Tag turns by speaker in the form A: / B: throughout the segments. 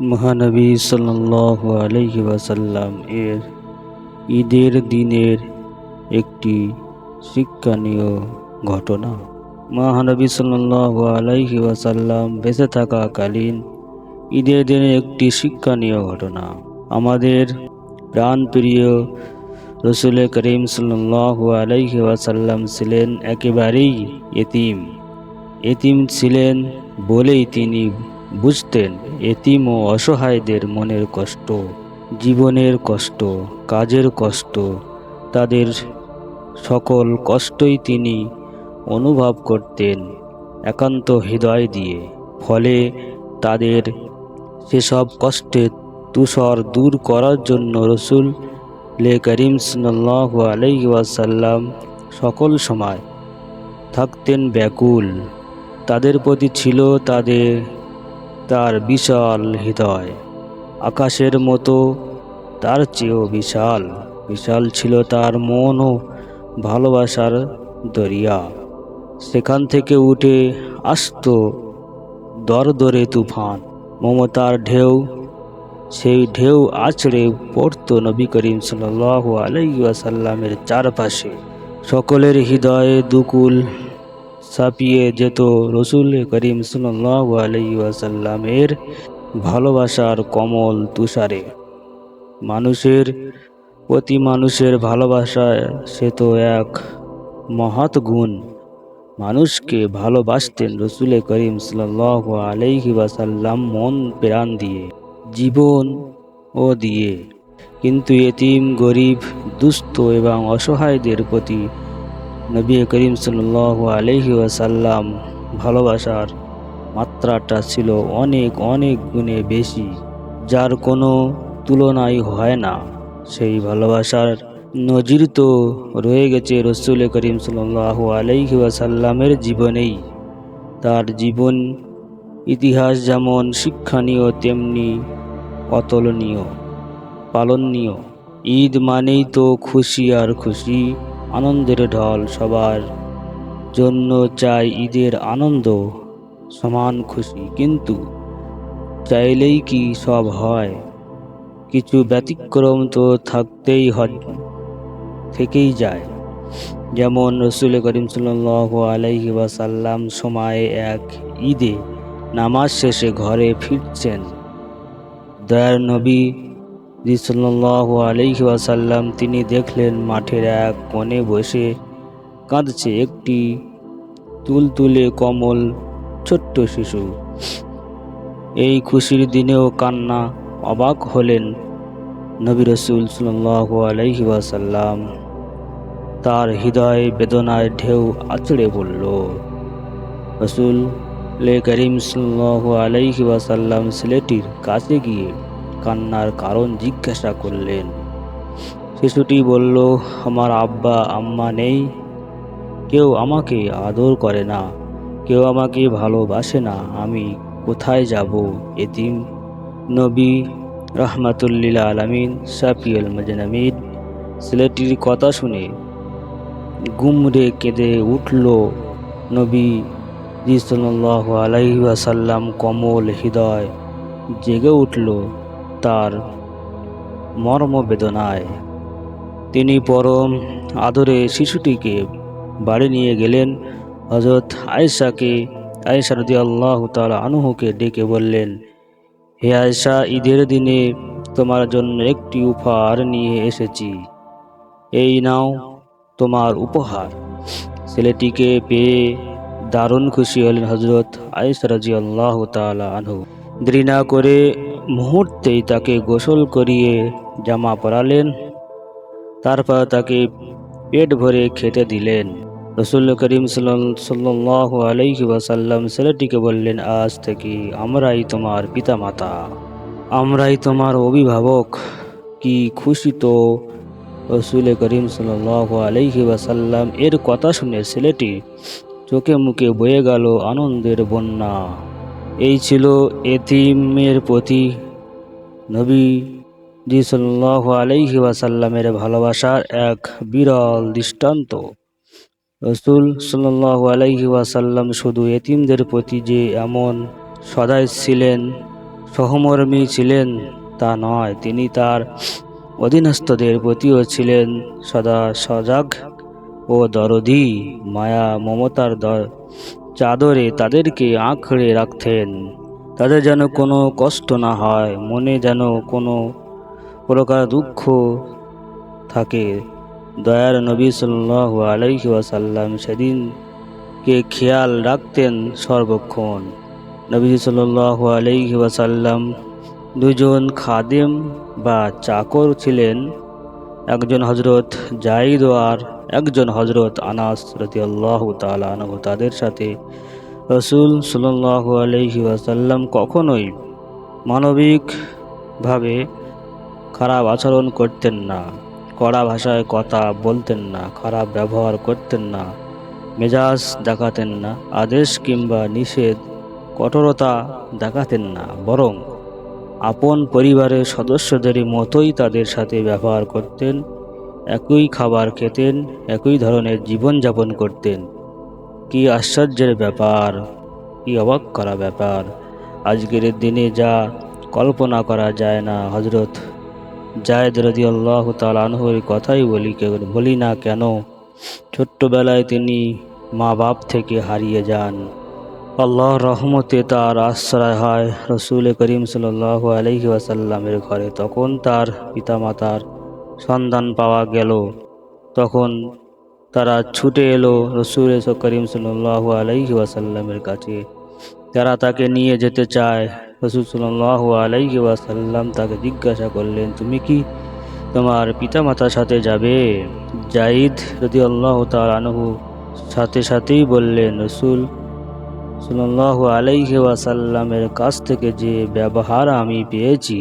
A: মহানবী সাল্লাহ আলহি ওয়াসাল্লাম এর ঈদের দিনের একটি শিক্ষণীয় ঘটনা। মহানবী সাল্লাহ আলহি ওয়াসাল্লাম বেঁচে থাকাকালীন ঈদের দিনে একটি শিক্ষণীয় ঘটনা। আমাদের প্রাণপ্রিয় রসুল করিম সাল্লাহ আলহি ছিলেন একেবারেই এতিম। এতিম ছিলেন বলেই তিনি বুঝতেন, এতিম ও অসহায়দের মনের কষ্ট, জীবনের কষ্ট, কাজের কষ্ট, তাদের সকল কষ্টই তিনি অনুভব করতেন একান্ত হৃদয় দিয়ে। ফলে তাদের সেসব কষ্টে তুষর দূর করার জন্য রসুল লে করিম সাল্লাহ আলাইহি ওয়াসাল্লাম সকল সময় থাকতেন ব্যাকুল। তাদের প্রতি ছিল তাদের তার বিশাল হৃদয়। আকাশের মতো তার চেয়েও বিশাল। বিশাল ছিল তার মন ও ভালোবাসার দরিয়া। সেখান থেকে উঠে আসত দরদরে তুফান। মমতার ঢেউ, সেই ঢেউ আছড়ে পড়তো নবী করিম সাল আলাইসাল্লামের চারপাশে। সকলের হৃদয়ে দুকুল ছাপিয়ে যেত রসুল করিম সাল্লাহ ভালোবাসার কমল তুষারে। মানুষের প্রতি মানুষের ভালোবাসায় সে তো এক মহৎ গুণ। মানুষকে ভালোবাসতেন রসুল করিম সাল্লাহ আলাইহি মন প্রাণ দিয়ে, জীবন ও দিয়ে। কিন্তু এতিম, গরিব, দুস্থ এবং অসহায়দের প্রতি নবী করিম সাল্লাহ আলহি ওয়াসাল্লাম ভালোবাসার মাত্রাটা ছিল অনেক অনেক গুণে বেশি, যার কোনো তুলনাই হয় না। সেই ভালোবাসার নজির তো রয়ে গেছে রসুল করিম সাল্লাহ আলহি ওয়াসাল্লামের জীবনেই। তার জীবন, ইতিহাস যেমন শিক্ষণীয়, তেমনি অতুলনীয়, পালনীয়। ঈদ মানেই তো খুশি আর খুশি আনন্দের ঢল সবার জন্য চাই ঈদের আনন্দ, সমান খুশি। কিন্তু চাইলেই কি সব হয়? কিছু ব্যতিক্রম তো থাকতেই হয়, থেকেই যায়। যেমন রসুল করিম সাল্লাহ আলাইহি ওয়াসাল্লাম সময়ে এক ঈদে নামাজ শেষে ঘরে ফিরছেন। দয়ার নবী সাল্লাহ আলহি ওয়াসাল্লাম, তিনি দেখলেন মাঠের এক কোণে বসে কাঁদছে একটি তুলতুলে কমল ছোট্ট শিশু। এই খুশির দিনেও কান্না অবাক হলেন নবী রসুল সাল্লাহ আলহি ওয়াসাল্লাম। তার হৃদয় বেদনায় ঢেউ আচড়ে পড়ল। রসুল লে করিম সাল্লাহ আলহি ওয়াসাল্লাম ছেলেটির কাছে গিয়ে কান্নার কারণ জিজ্ঞাসা করলেন। শিশুটি বলল, আমার আব্বা, আম্মা নেই। কেউ আমাকে আদর করে না। কেউ আমাকে ভালোবাসে না। আমি কোথায় যাব? এতিম নবী রহমাতুল্লিল আলমিন সাফিউল মজনামিদ ছেলেটির কথা শুনে গুমরে কেঁদে উঠল। নবী জি সাল্লাহ আলাইহি কমল হৃদয় জেগে উঠল। তার মর্মবেদনায় তিনি পরম আদরে শিশুটিকে বাড়ি নিয়ে গেলেন। হজরত আয়েশাকে, আয়েশা রদি আল্লাহ তালা আনুহকে ডেকে বললেন, হে আয়েশা, ঈদের দিনে তোমার জন্য একটি উপহার নিয়ে এসেছি। এই নাও তোমার উপহার। ছেলেটিকে পেয়ে দারুণ খুশি হলেন হজরত আয়েশা রাজি আল্লাহ তালা আনহু না করে মুহূর্তেই তাকে গোসল করিয়ে জামা পরালেন। তারপর তাকে পেট ভরে খেতে দিলেন। রসুল করিম সাল্লাহ আলহি ওয়াসাল্লাম ছেলেটিকে বললেন, আজ থেকে আমরাই তোমার পিতামাতা। আমরাই তোমার অভিভাবক। কি খুশি তো? রসুল করিম সাল্লাহ আলহি ওয়াসাল্লাম এর কথা শুনে ছেলেটি চোখে মুখে বয়ে গেল আনন্দের বন্যা। এই ছিল এতিমের প্রতি নবী সাল্লাহ আলহি ওয়াসাল্লামের ভালোবাসার এক বিরল দৃষ্টান্ত। রসুল সাল্লাহ আলহি ওয়াসাল্লাম শুধু এতিমদের প্রতি যে এমন সদাই ছিলেন, সহমর্মী ছিলেন তা নয়, তিনি তার অধীনস্থদের প্রতিও ছিলেন সদা সজাগ ও দরদি, মায়া, মমতার চাদরে তাদেরকে আঁকড়ে রাখতেন। তাদের যেন কোনো কষ্ট না হয়, মনে যেন কোনো প্রকার দুঃখ থাকে। দয়ার নবী সাল্লাল্লাহু আলাইহি ওয়াসাল্লাম সেদিনকে খেয়াল রাখতেন সর্বক্ষণ। নবী সাল্লাল্লাহু আলাইহি ওয়াসাল্লাম দুজন খাদেম বা চাকর ছিলেন। একজন হজরত জাইদ আর একজন হজরত আনাস রাদিয়াল্লাহু তাআলা আনহু তাদের সাথে রসুল সাল্লাল্লাহু আলাইহি ওয়াসাল্লাম কখনোই মানবিকভাবে খারাপ আচরণ করতেন না, কড়া ভাষায় কথা বলতেন না, খারাপ ব্যবহার করতেন না, মেজাজ দেখাতেন না, আদেশ কিংবা নিষেধ, কঠোরতা দেখাতেন না, বরং আপন পরিবারের সদস্যদের মতোই তাদের সাথে ব্যবহার করতেন। একই খাবার খেতেন, একই ধরনের জীবনযাপন করতেন। কি আশ্চর্যের ব্যাপার, কি অবাক করা ব্যাপার। আজকের দিনে যা কল্পনা করা যায় না হজরত জায়দ রদি আল্লাহ তালানহুর কথাই বলি বলি না কেন? ছোট্টবেলায় তিনি মা বাপ থেকে হারিয়ে যান। আল্লাহর রহমতে তার আশ্রয় হয় রসুল করিম সাল্লাহ আলহি ওয়াসাল্লামের ঘরে। তখন তার পিতামাতার সন্ধান পাওয়া গেল। তখন তারা ছুটে এলো রসুল করিম সাল্লাহ আলাইহি ওয়াসাল্লামের কাছে। তারা তাকে নিয়ে যেতে চায়, রসুল সাল্লাহ আলাইহি ওয়াসাল্লাম তাকে জিজ্ঞাসা করলেন, তুমি কি তোমার পিতামাতার সাথে যাবে? জাইদ যদি আল্লাহ তার আনহু সাথে সাথেই বললেন, রসুল সাল্লাহ আলাইহি ওয়াসাল্লামের কাছ থেকে যে ব্যবহার আমি পেয়েছি,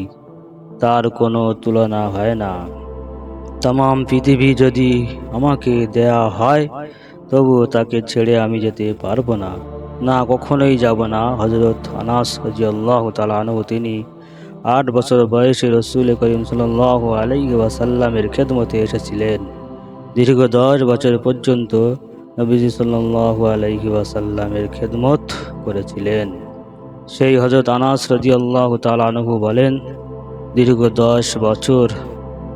A: তার কোনো তুলনা হয় না। তাম পৃথিবী যদি আমাকে দেয়া হয় তবুও তাকে ছেড়ে আমি যেতে পারব না। না, কখনোই যাব না। হজরত আনাস হজি আল্লাহ তালানহ তিনি আট বছর বয়সে রসুল করিম সাল্লাহ আলাইহি ওয়াসাল্লামের খেদমতে এসেছিলেন। দীর্ঘ দশ বছর পর্যন্ত নবীজি সাল্লাহ আলাইহি ওয়াসাল্লামের খেদমত করেছিলেন। সেই হজরত আনাস রজি আল্লাহ তালানহু বলেন, দীর্ঘ দশ বছর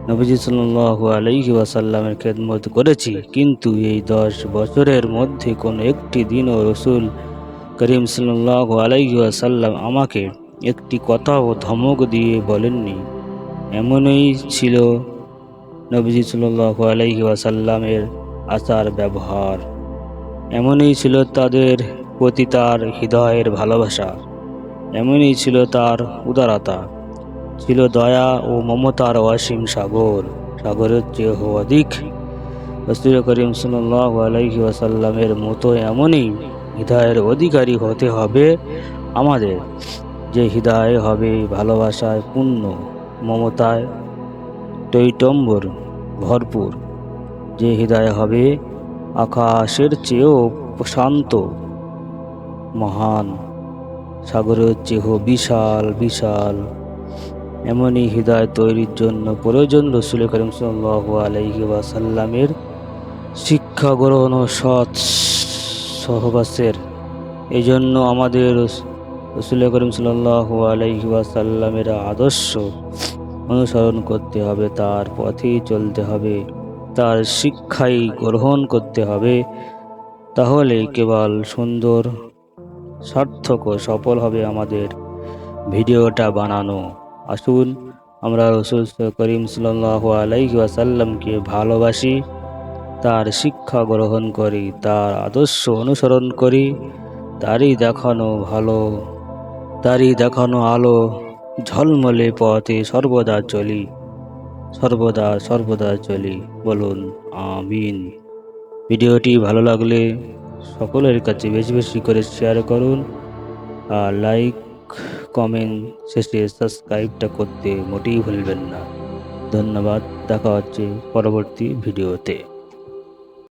A: নবীজি সাল্লাহ আলাইহি ওয়াসাল্লামের খেদমত করেছি। কিন্তু এই দশ বছরের মধ্যে কোনো একটি দিনও রসুল করিম সাল্লাহ আলাইহি ওয়াসাল্লাম আমাকে একটি কথাও ধমক দিয়ে বলেননি। এমনই ছিল নবীজি সাল্লাহ আলাইহি ওয়াসাল্লামের আচার ব্যবহার। এমনই ছিল তাদের প্রতি তার হৃদয়ের ভালোবাসা। এমনই ছিল তার উদারতা। ছিল দয়া ও মমতার অসীম সাগর। সাগরের চেয়েও অধিক রসুল করিম সাল্লাহ আলাইহি মতো এমনই হৃদয়ের অধিকারী হতে হবে আমাদের। যে হৃদয় হবে ভালোবাসায় পূর্ণ, মমতায় টৈটম্বর ভরপুর। যে হৃদয় হবে আকাশের চেয়েও শান্ত মহান। সাগরের চেয়েও বিশাল বিশাল এমনই হৃদয় তৈরির জন্য প্রয়োজন রসুল করিম সাল্লাহ আলাইহি ওয়াসাল্লামের শিক্ষা গ্রহণ ও সৎ সহবাসের। এই জন্য আমাদের রসুল করিম সাল্লাহ আলাইহি ওয়াসাল্লামের আদর্শ অনুসরণ করতে হবে, তার পথেই চলতে হবে, তার শিক্ষাই গ্রহণ করতে হবে। তাহলে কেবল সুন্দর, সার্থক ও সফল হবে আমাদের ভিডিওটা বানানো। আসুন, আমরা রসুল করিম সাল্লাহ আলাইহি ওয়াসাল্লামকে ভালোবাসি, তার শিক্ষা গ্রহণ করি, তার আদর্শ অনুসরণ করি, তারই দেখানো ভালো, তারই দেখানো আলো, ঝলমলে পথে সর্বদা চলি, সর্বদা সর্বদা চলি, বলুন আমিন। ভিডিওটি ভালো লাগলে সকলের কাছে বেশি বেশি করে শেয়ার করুন, আর লাইক কমেন্ট শেষে সাবস্ক্রাইবটা করতে মোটেই ভুলবেন না। ধন্যবাদ দেখা হচ্ছে পরবর্তী ভিডিওতে।